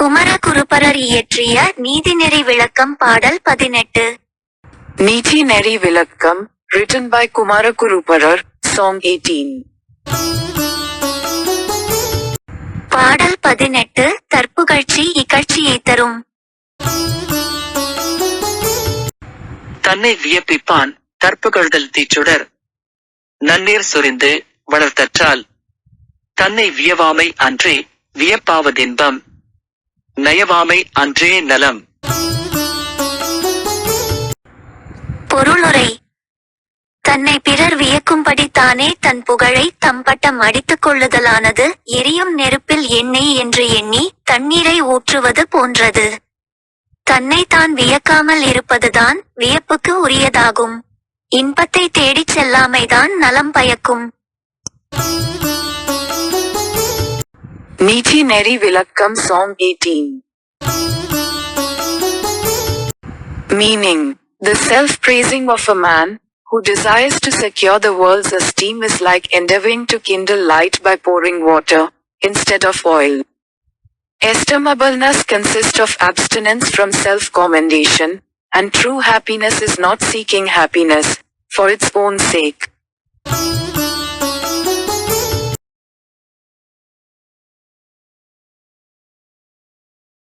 குமரகுருபரர் இயற்றிய நீதிநெறி விளக்கம் பாடல் பதினெட்டு. Niti Neri Vilakkam, written by Kumarakuruparar, Song 18. பாடல் பதினெட்டு தற்புகழ்ச்சி இகழ்ச்சியை தரும். தன்னை வியப்பிப்பான் தற்புகழ்தல் தீச்சுடர். நன்னீர் சொரிந்து வளர்த்தற்றால். தன்னை வியவாமை அன்றே வியப்பாவதின்பம். நயவாமை அன்றே நலம். பொருளுரை. தன்னை பிறர் வியக்கும்படி தானே தன் புகழை தம்பட்டம் அடித்துக் கொள்ளுதலானது எரியும் நெருப்பில் எண்ணெய் என்று எண்ணி தண்ணீரை ஊற்றுவது போன்றது. தன்னை தான் வியக்காமல் இருப்பதுதான் வியப்புக்கு உரியதாகும். இன்பத்தை தேடிச் செல்லாமைதான் நலம் பயக்கும். Niti Neri Vilakkam Song 18. Meaning, the self-praising of a man, who desires to secure the world's esteem is like endeavoring to kindle light by pouring water, instead of oil. Estimableness consists of abstinence from self-commendation, and true happiness is not seeking happiness, for its own sake.